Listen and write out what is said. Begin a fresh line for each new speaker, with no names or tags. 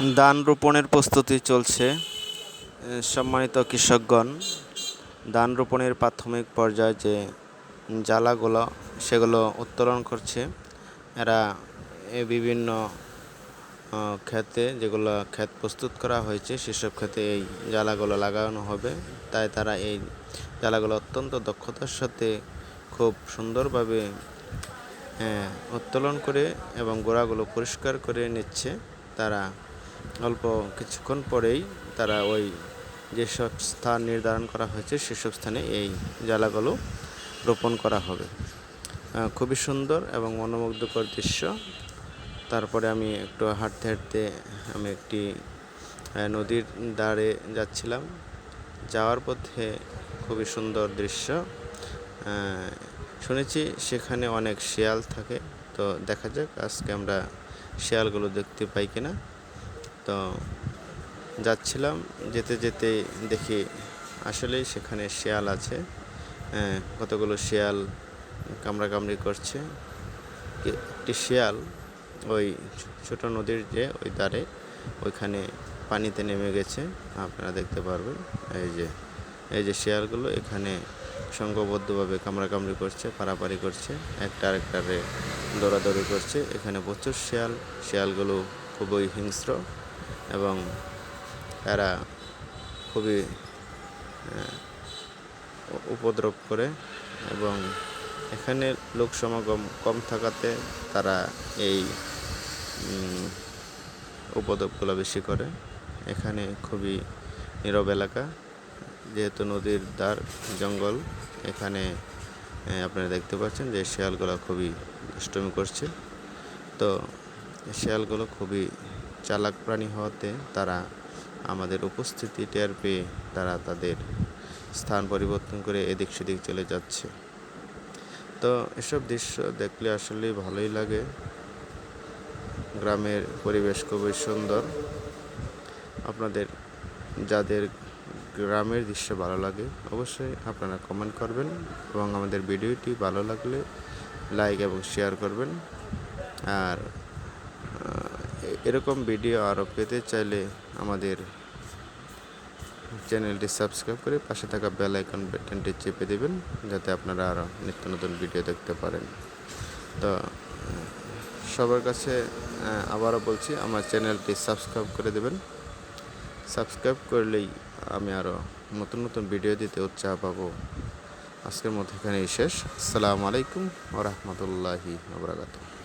ধান রোপণের প্রস্তুতি চলছে। সম্মানিত কৃষকগণ ধান রোপণের প্রাথমিক পর্যায়ে যে জ্বালাগুলো, সেগুলো উত্তোলন করছে। এরা বিভিন্ন ক্ষেতে যেগুলো ক্ষেত প্রস্তুত করা হয়েছে, সেসব ক্ষেতে এই জ্বালাগুলো লাগানো হবে। তাই তারা এই জ্বালাগুলো অত্যন্ত দক্ষতার সাথে খুব সুন্দরভাবে উত্তোলন করে এবং গোড়াগুলো পরিষ্কার করে নিচ্ছে। তারা অল্প কিছুক্ষণ পরেই তারা ওই যেসব স্থান নির্ধারণ করা হয়েছে, সেসব স্থানে এই জ্বালাগুলো রোপণ করা হবে। খুবই সুন্দর এবং মনোমুগ্ধকর দৃশ্য। তারপরে আমি একটু হাঁটতে হাঁটতে আমি একটি নদীর ধারে যাচ্ছিলাম। যাওয়ার পথে খুবই সুন্দর দৃশ্য। শুনেছি সেখানে অনেক শিয়াল থাকে, তো দেখা যাক আজকে আমরা শিয়ালগুলো দেখতে পাই কিনা। তো যাচ্ছিলাম যেতে যেতে দেখি আসলেই সেখানে শেয়াল আছে। আহ, কতগুলো শিয়াল কামড়াকামড়ি করছে। একটি শেয়াল ওই ছোট নদীর যে ওই ধারে ওইখানে পানিতে নেমে গেছে। আপনারা দেখতে পারবেন এই যে এই যে শেয়ালগুলো এখানে সংঘবদ্ধভাবে কামড়াকামড়ি করছে পারাপারি করছে একটা আরেকটারে দৌড়াদৌড়ি করছে। এখানে প্রচুর শিয়াল শেয়ালগুলো খুবই হিংস্র। এবং তারা খুবই উপদ্রব করে এবং এখানে লোক সমাগম কম থাকাতে তারা এই উপদ্রবগুলো বেশি করে। এখানে খুবই নীরব এলাকা, যেহেতু নদীর দ্বার জঙ্গল, এখানে আপনারা দেখতে পাচ্ছেন যে শেয়ালগুলো খুবই দুষ্টমি করছে। তো শেয়ালগুলো খুবই চালাক প্রাণী হওয়াতে তারা আমাদের উপস্থিতি টের পেয়ে তারা তাদের স্থান পরিবর্তন করে এদিক সেদিক চলে যাচ্ছে। তো এসব দৃশ্য দেখলে আসলেই ভালোই লাগে। গ্রামের পরিবেশ খুবই সুন্দর। আপনাদের, যাদের গ্রামের দৃশ্য ভালো লাগে অবশ্যই আপনারা কমেন্ট করবেন এবং আমাদের ভিডিওটি ভালো লাগলে লাইক এবং শেয়ার করবেন। আর এরকম ভিডিও আরও পেতে চাইলে আমাদের চ্যানেলটি সাবস্ক্রাইব করে পাশে থাকা বেল আইকন বাটনটি চেপে দেবেন, যাতে আপনারা আরও নিত্য নতুন ভিডিও দেখতে পারেন। তো, সবার কাছে আবারও বলছি, আমার চ্যানেলটি সাবস্ক্রাইব করে দেবেন। সাবস্ক্রাইব করলেই আমি আরও নতুন নতুন ভিডিও দিতে উৎসাহ পাবো। আজকের মতো এখানেই শেষ। আসসালামু আলাইকুম ওরহমতুল্লাহি আবরাকাতুহ